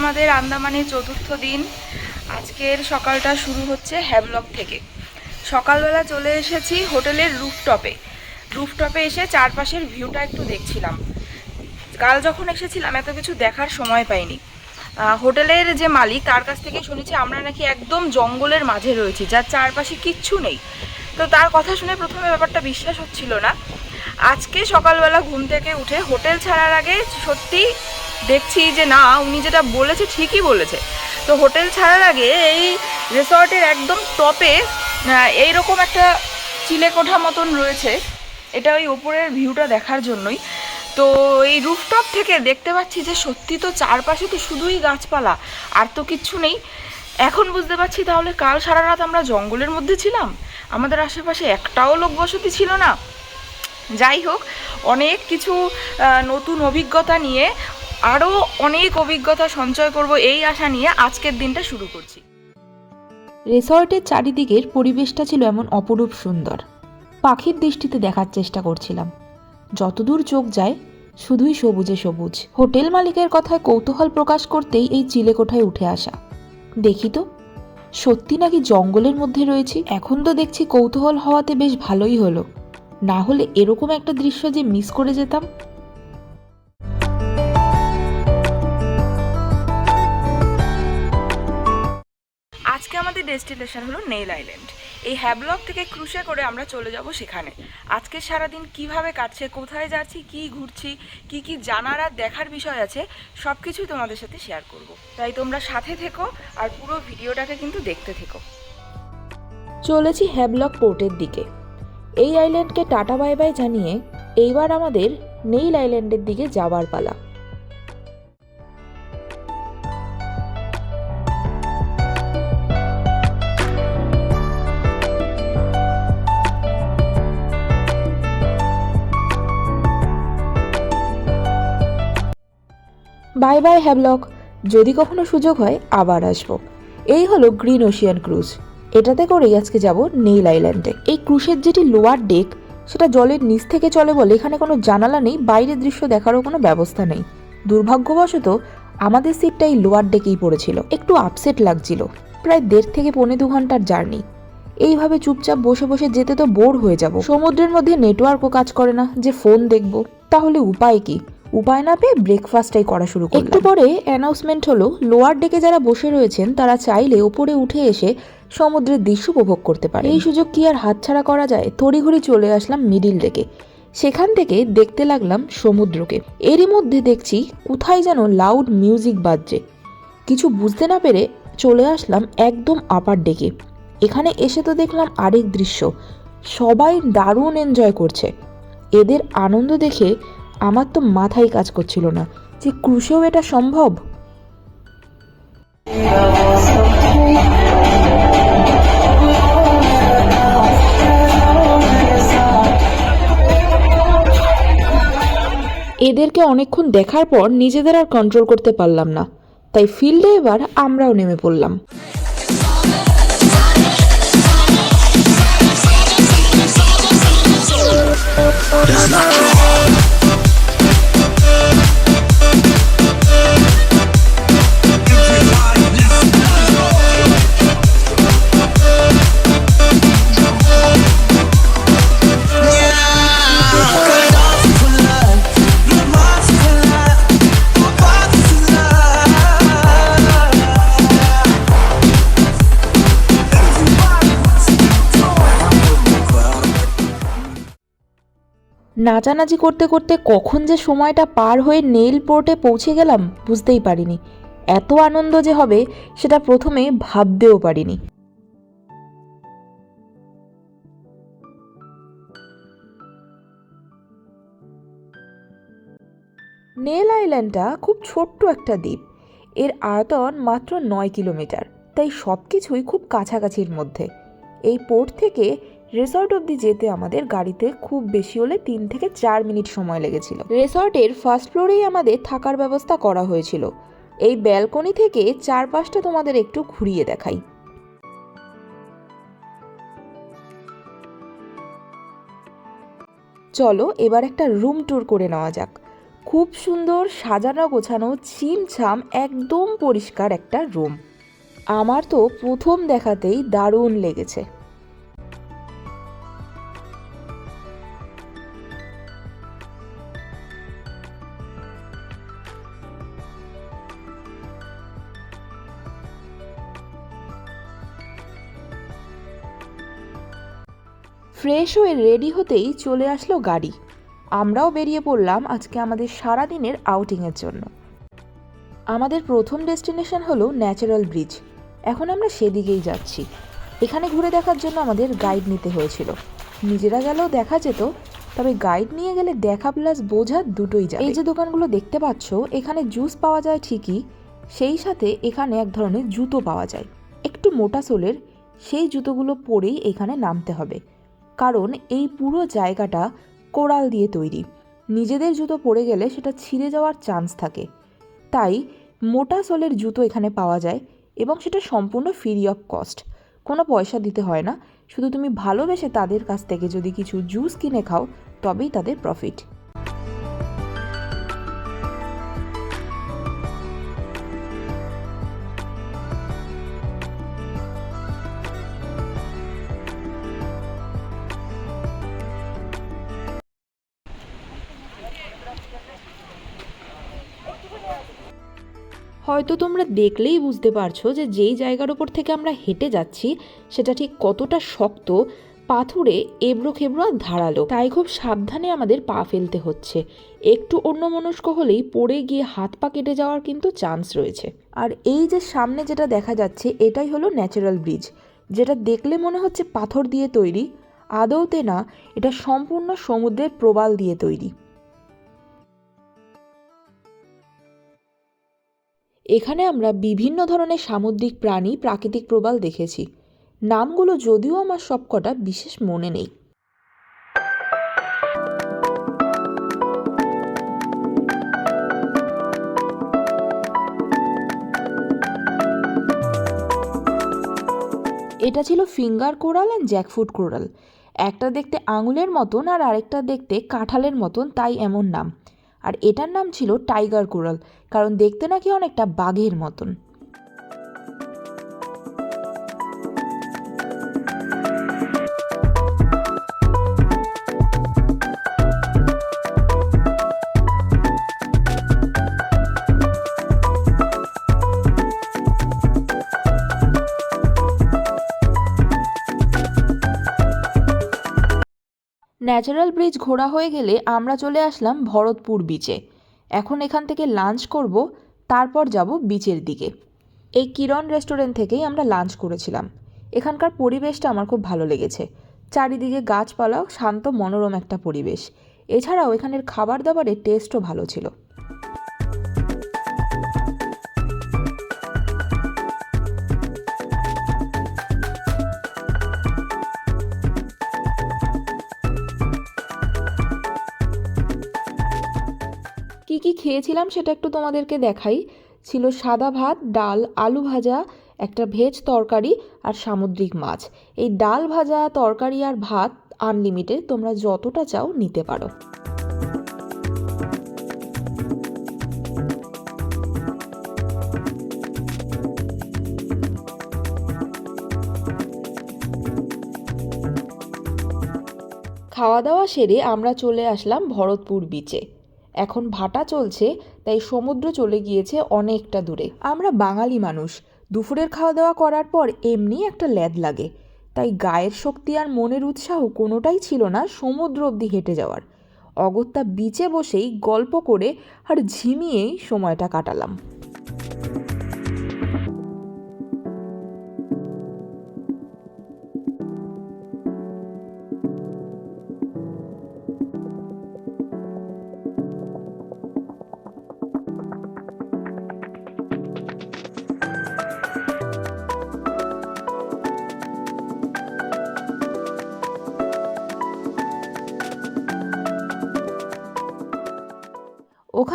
আমাদের আন্দামানের চতুর্থ দিন। আজকের সকালটা শুরু হচ্ছে হ্যাভলক থেকে। সকালবেলা চলে এসেছি হোটেলের রুফটপে। রুফটপে এসে চারপাশের ভিউটা একটু দেখছিলাম। কাল যখন এসেছিলাম, এত কিছু দেখার সময় পাইনি। হোটেলের যে মালিক, তার কাছ থেকে শুনেছি আমরা নাকি একদম জঙ্গলের মাঝে রয়েছি, যার চারপাশে কিচ্ছু নেই। তো তার কথা শুনে প্রথমে ব্যাপারটা বিশ্বাস হচ্ছিল না। আজকে সকালবেলা ঘুম থেকে উঠে হোটেল ছাড়ার আগে সত্যি দেখছি যে না, উনি যেটা বলেছে ঠিকই বলেছে। তো হোটেল ছাড়ার আগে এই রিসর্টের একদম টপে এইরকম একটা চিলেকোঠা মতন রয়েছে। এটা ওই ওপরের ভিউটা দেখার জন্যই। তো এই রুফটপ থেকে দেখতে পাচ্ছি যে সত্যি তো চারপাশে তো শুধুই গাছপালা, আর তো কিচ্ছু নেই। এখন বুঝতে পারছি তাহলে কাল সারা রাত আমরা জঙ্গলের মধ্যে ছিলাম। আমাদের আশেপাশে একটাও লোক বসতি ছিল না। যাই হোক, অনেক কিছু নতুন অভিজ্ঞতা নিয়ে আরও অনেক অভিজ্ঞতা সঞ্চয় করব এই আশা নিয়ে আজকের দিনটা শুরু করছি। রিসর্টের চারিদিকের পরিবেশটা ছিল এমন অপরূপ সুন্দর। পাখির দৃষ্টিতে দেখার চেষ্টা করছিলাম। যতদূর চোখ যায়, শুধুই সবুজে সবুজ। হোটেল মালিকের কথায় কৌতূহল প্রকাশ করতেই এই চিলেকোঠায় উঠে আসা। দেখি তো, সত্যি নাকি জঙ্গলের মধ্যে রয়েছি? এখন তো দেখছি কৌতূহল হওয়াতে বেশ ভালোই হলো। না হলে এরকম একটা দৃশ্য যে মিস করে যেতাম। আমাদের ডেস্টিনেশন হলো নেইল আইল্যান্ড। এই হ্যাবলক থেকে ক্রুশে করে আমরা চলে যাব সেখানে। আজকে সারাদিন কীভাবে কাটছে, কোথায় যাচ্ছি, কি ঘুরছি, কি কি জানার আর দেখার বিষয় আছে সব কিছুই তোমাদের সাথে শেয়ার করব। তাই তোমরা সাথে থেকো আর পুরো ভিডিওটাকে কিন্তু দেখতে থেকো। চলেছি হ্যাবলক পোর্টের দিকে। এই আইল্যান্ডকে টাটা বাই বাই জানিয়ে এইবার আমাদের নেইল আইল্যান্ডের দিকে যাওয়ার পালা। Bye bye Havelock. যদি কখনো সুযোগ হয়, আবার আসব। এই হলো গ্রিন ওশিয়ান ক্রুজ। এটাতে করেই আজকে যাব নেইল আইল্যান্ডে। এই ক্রুশের যেটি লোয়ার ডেক, সেটা জলের নিচ থেকে চলে বলে এখানে কোনো জানালা নেই, বাইরের দৃশ্য দেখারও কোনো ব্যবস্থা নেই। দুর্ভাগ্যবশত, আমাদের সিটটা এই লোয়ার ডেকেই পড়েছিল। একটু আপসেট লাগছিল। প্রায় দেড় থেকে পৌনে দু ঘণ্টার জার্নি। এইভাবে চুপচাপ বসে বসে যেতে তো বোর হয়ে যাব। সমুদ্রের মধ্যে নেটওয়ার্কও কাজ করে না, যে ফোন দেখব। তাহলে উপায় কি? উপায় না পেয়ে ব্রেকফাস্টটাই করা শুরু করলাম একটু পরে অ্যানাউন্সমেন্ট হলো লোয়ার ডেকে যারা বসে রয়েছেন তারা চাইলে ওপরে উঠে এসে সমুদ্রের দৃশ্য উপভোগ করতে পারে এই সুযোগ কি আর হাতছাড়া করা যায়? তড়িঘড়ি চলে আসলাম মিডিল ডেকে। সেখান থেকে দেখতে লাগলাম সমুদ্রকে। এরই মধ্যে দেখছি কোথায় যেন লাউড মিউজিক বাজছে। কিছু বুঝতে না পেরে চলে আসলাম একদম আপার ডেকে। এখানে এসে তো দেখলাম আরেক দৃশ্য। সবাই দারুণ এনজয় করছে। এদের আনন্দ দেখে আমার তো মাথায় কাজ করছিল না যে ক্রুশেও এটা সম্ভব? এদেরকে অনেকক্ষণ দেখার পর নিজেদের আর কন্ট্রোল করতে পারলাম না। তাই ফিল্ডে এবার আমরাও নেমে পড়লাম। নাচানাচি করতে করতে কখন যে সময়টা পার হয়ে নেইল পোর্টে পৌঁছে গেলাম বুঝতেই পারিনি। এত আনন্দ যে হবে, সেটা প্রথমে ভাবতেও পারিনি। নেল আইল্যান্ডটা খুব ছোট্ট একটা দ্বীপ। এর আয়তন মাত্র নয় কিলোমিটার, তাই সব কিছুই খুব কাছাকাছির মধ্যে। এই পোর্ট থেকে রিসর্ট অবধি যেতে আমাদের গাড়িতে খুব বেশি হলে তিন থেকে চার মিনিট সময় লেগেছিল। রিসর্টের ফার্স্ট ফ্লোরেই আমাদের থাকার ব্যবস্থা করা হয়েছিল। এই ব্যালকনি থেকে চারপাশটা তোমাদের একটু ঘুরিয়ে দেখাই। চলো, এবার একটা রুম ট্যুর করে নেওয়া যাক। খুব সুন্দর সাজানো গোছানো ছিমছাম একদম পরিষ্কার একটা রুম। আমার তো প্রথম দেখাতেই দারুণ লেগেছে। ফ্রেশ হয়ে রেডি হতেই চলে আসলো গাড়ি। আমরাও বেরিয়ে পড়লাম আজকে আমাদের সারা দিনের আউটিংয়ের জন্য। আমাদের প্রথম ডেস্টিনেশন হলো ন্যাচারাল ব্রিজ। এখন আমরা সেদিকেই যাচ্ছি। এখানে ঘুরে দেখার জন্য আমাদের গাইড নিতে হয়েছিল। নিজেরা গেলেও দেখা যেত, তবে গাইড নিয়ে গেলে দেখা প্লাস বোঝা দুটোই যায় এই যে দোকানগুলো দেখতে পাচ্ছ, এখানে জুস পাওয়া যায় ঠিকই, সেই সাথে এখানে এক ধরনের জুতো পাওয়া যায়। একটু মোটা সোলের, সেই জুতোগুলো পরেই এখানে নামতে হবে। কারণ এই পুরো জায়গাটা কোরাল দিয়ে তৈরি। নিজেদের জুতো পরে গেলে সেটা ছিঁড়ে যাওয়ার চান্স থাকে। তাই মোটা সোলের জুতো এখানে পাওয়া যায় এবং সেটা সম্পূর্ণ ফ্রি অফ কস্ট কোনো পয়সা দিতে হয় না। শুধু তুমি ভালোবেসে তাদের কাছ থেকে যদি কিছু জুস কিনে খাও, তবেই তাদের প্রফিট হয়তো তোমরা দেখলেই বুঝতে পারছ যে যেই জায়গার ওপর থেকে আমরা হেঁটে যাচ্ছি, সেটা ঠিক কতটা শক্ত, পাথুরে, এবড়ো খেবড়ো আর ধারালো। তাই খুব সাবধানে আমাদের পা ফেলতে হচ্ছে। একটু অন্যমনস্ক হলেই পড়ে গিয়ে হাত পা কেটে যাওয়ার কিন্তু চান্স রয়েছে। আর এই যে সামনে যেটা দেখা যাচ্ছে, এটাই হলো ন্যাচারাল ব্রিজ। যেটা দেখলে মনে হচ্ছে পাথর দিয়ে তৈরি আদৌতে না, এটা সম্পূর্ণ সমুদ্রের প্রবাল দিয়ে তৈরি। এখানে আমরা বিভিন্ন ধরনের সামুদ্রিক প্রাণী, প্রাকৃতিক প্রবাল দেখেছি। নামগুলো যদিও আমার সবকটা বিশেষ মনে নেই। এটা ছিল finger coral and jackfruit coral. একটা দেখতে আঙুলের মতন আর আরেকটা দেখতে কাঁঠালের মতন, তাই এমন নাম। আর এটার নাম ছিল টাইগার কোরাল কারণ দেখতে নাকি অনেকটা বাঘের মতন। ন্যাচারাল ব্রিজ ঘোরা হয়ে গেলে আমরা চলে আসলাম ভরতপুর বিচে এখন এখান থেকে লাঞ্চ করব, তারপর যাব বিচের দিকে। এই কিরণ রেস্টুরেন্ট থেকেই আমরা লাঞ্চ করেছিলাম। এখানকার পরিবেশটা আমার খুব ভালো লেগেছে। চারিদিকে গাছপালা শান্ত মনোরম একটা পরিবেশ। এছাড়াও এখানের খাবার দাবারের টেস্টও ভালো ছিল। কি কি খেয়েছিলাম সেটা একটু তোমাদেরকে দেখাই। ছিল সাদা ভাত, ডাল, আলু ভাজা, একটা ভেজ তরকারি আর সামুদ্রিক মাছ। এই ডাল ভাজা, তরকারি আর ভাত আনলিমিটেড তোমরা যতটা চাও নিতে পারো। খাওয়া দাওয়া সেরে আমরা চলে আসলাম ভরতপুর বিচে এখন ভাটা চলছে, তাই সমুদ্র চলে গিয়েছে অনেকটা দূরে। আমরা বাঙালি মানুষ, দুপুরের খাওয়া দাওয়া করার পর এমনি একটা ল্যাদ লাগে। তাই গায়ের শক্তি আর মনের উৎসাহ কোনোটাই ছিল না সমুদ্র অবধি হেঁটে যাওয়ার। অগত্যা বিচে বসেই গল্প করে আর ঝিমিয়েই সময়টা কাটালাম।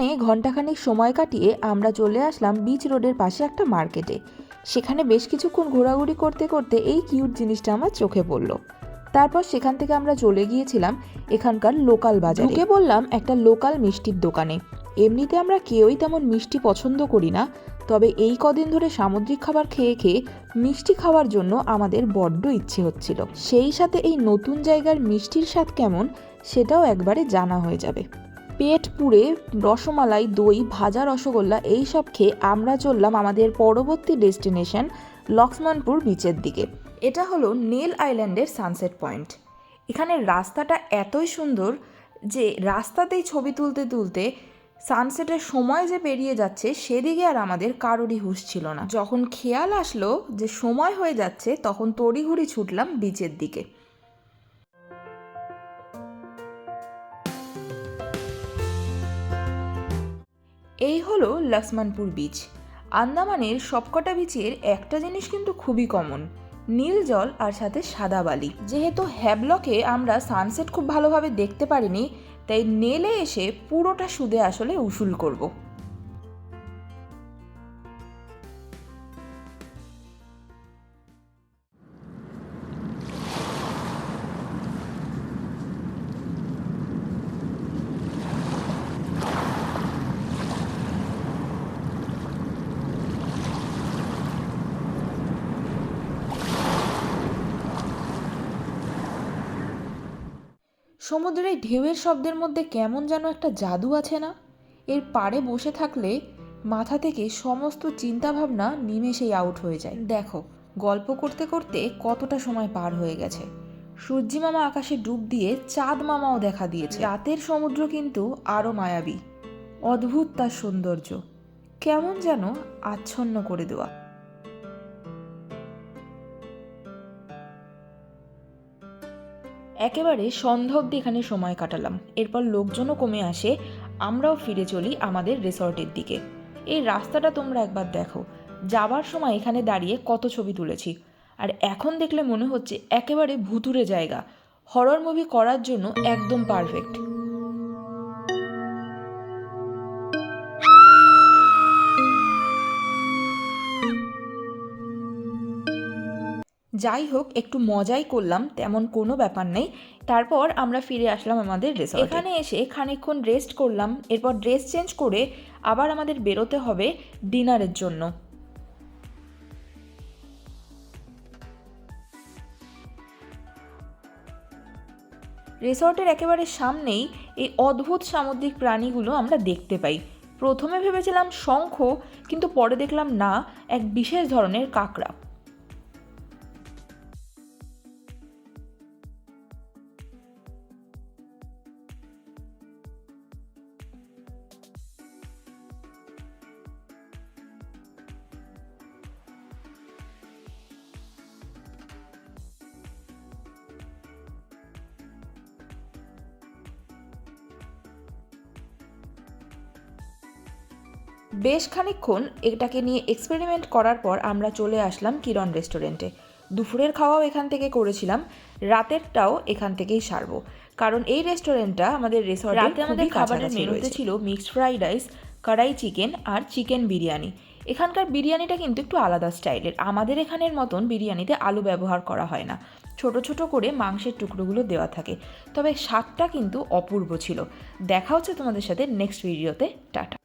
ওখানে ঘন্টাখানেক সময় কাটিয়ে আমরা চলে আসলাম বিচ রোডের পাশে একটা মার্কেটে সেখানে বেশ কিছুক্ষণ ঘোরাঘুরি করতে করতে এই কিউট জিনিসটা আমার চোখে পড়ল। তারপর সেখান থেকে আমরা চলে গিয়েছিলাম এখানকার লোকাল বাজারে। ঢুকে বললাম একটা লোকাল মিষ্টির দোকানে। এমনিতে আমরা কেউই তেমন মিষ্টি পছন্দ করি না, তবে এই কদিন ধরে সামুদ্রিক খাবার খেয়ে খেয়ে মিষ্টি খাওয়ার জন্য আমাদের বড্ড ইচ্ছে হচ্ছিল। সেই সাথে এই নতুন জায়গার মিষ্টির স্বাদ কেমন, সেটাও একবারে জানা হয়ে যাবে। পেট পুড়ে রসমালাই, দই, ভাজা রসগোল্লা এই সব খেয়ে আমরা চললাম আমাদের পরবর্তী ডেস্টিনেশন লক্ষ্মণপুর বিচের দিকে। এটা হলো নীল আইল্যান্ডের সানসেট পয়েন্ট। এখানে রাস্তাটা এতই সুন্দর যে রাস্তাতেই ছবি তুলতে তুলতে সানসেটের সময় যে পেরিয়ে যাচ্ছে সেদিকে আর আমাদের কারোরই হুঁশ ছিল না। যখন খেয়াল আসলো যে সময় হয়ে যাচ্ছে, তখন তড়িঘড়ি ছুটলাম বিচের দিকে। এই হলো লক্ষ্মণপুর বীচ আন্দামানের সবকটা বীচের একটা জিনিস কিন্তু খুবই কমন নীল জল আর সাথে সাদা বালি। যেহেতু হ্যাবলকে আমরা সানসেট খুব ভালোভাবে দেখতে পারিনি, তাই নেলে এসে পুরোটা সুদে আসলে উসুল করব। সমুদ্রের ঢেউয়ের শব্দের মধ্যে কেমন যেন একটা জাদু আছে না? এর পাড়ে বসে থাকলে মাথা থেকে সমস্ত চিন্তাভাবনা নিমেষেই আউট হয়ে যায়। দেখো, গল্প করতে করতে কতটা সময় পার হয়ে গেছে। সূর্যি মামা আকাশে ডুব দিয়ে চাঁদ মামাও দেখা দিয়েছে। রাতের সমুদ্র কিন্তু আরও মায়াবী। অদ্ভুত তার সৌন্দর্য। কেমন যেন আচ্ছন্ন করে দেওয়া। একেবারে সন্ধ্যা অবধি এখানে সময় কাটালাম। এরপর লোকজনও কমে আসে, আমরাও ফিরে চলি আমাদের রিসর্টের দিকে। এই রাস্তাটা তোমরা একবার দেখো। যাবার সময় এখানে দাঁড়িয়ে কত ছবি তুলেছি। আর এখন দেখলে মনে হচ্ছে একেবারে ভুতুরে জায়গা। হরর মুভি করার জন্য একদম পারফেক্ট যাই হোক, একটু মজাই করলাম, তেমন কোনো ব্যাপার নেই। তারপর আমরা ফিরে আসলাম আমাদের রিসর্ট এখানে এসে খানিকক্ষণ রেস্ট করলাম, এরপর ড্রেস চেঞ্জ করে আবার আমাদের বেরোতে হবে ডিনারের জন্য। রিসর্টের একেবারে সামনেই এই অদ্ভুত সামুদ্রিক প্রাণীগুলো আমরা দেখতে পাই। প্রথমে ভেবেছিলাম শঙ্খ, কিন্তু পরে দেখলাম না, এক বিশেষ ধরনের কাঁকড়া। বেশ খানিকক্ষণ এটাকে নিয়ে এক্সপেরিমেন্ট করার পর আমরা চলে আসলাম কিরণ রেস্টুরেন্টে দুপুরের খাওয়াও এখান থেকে করেছিলাম রাতেরটাও এখান থেকেই সারবো। কারণ এই রেস্টুরেন্টটা আমাদের রিসর্টে রাতে আমাদের খাবারের মেনুতে ছিল মিক্সড ফ্রাইড রাইস কড়াই চিকেন আর চিকেন বিরিয়ানি। এখানকার বিরিয়ানিটা কিন্তু একটু আলাদা স্টাইলের। আমাদের এখানের মতন বিরিয়ানিতে আলু ব্যবহার করা হয় না। ছোট ছোট করে মাংসের টুকরোগুলো দেওয়া থাকে। তবে স্বাদটা কিন্তু অপূর্ব ছিল। দেখা হচ্ছে তোমাদের সাথে নেক্সট ভিডিওতে টাটা।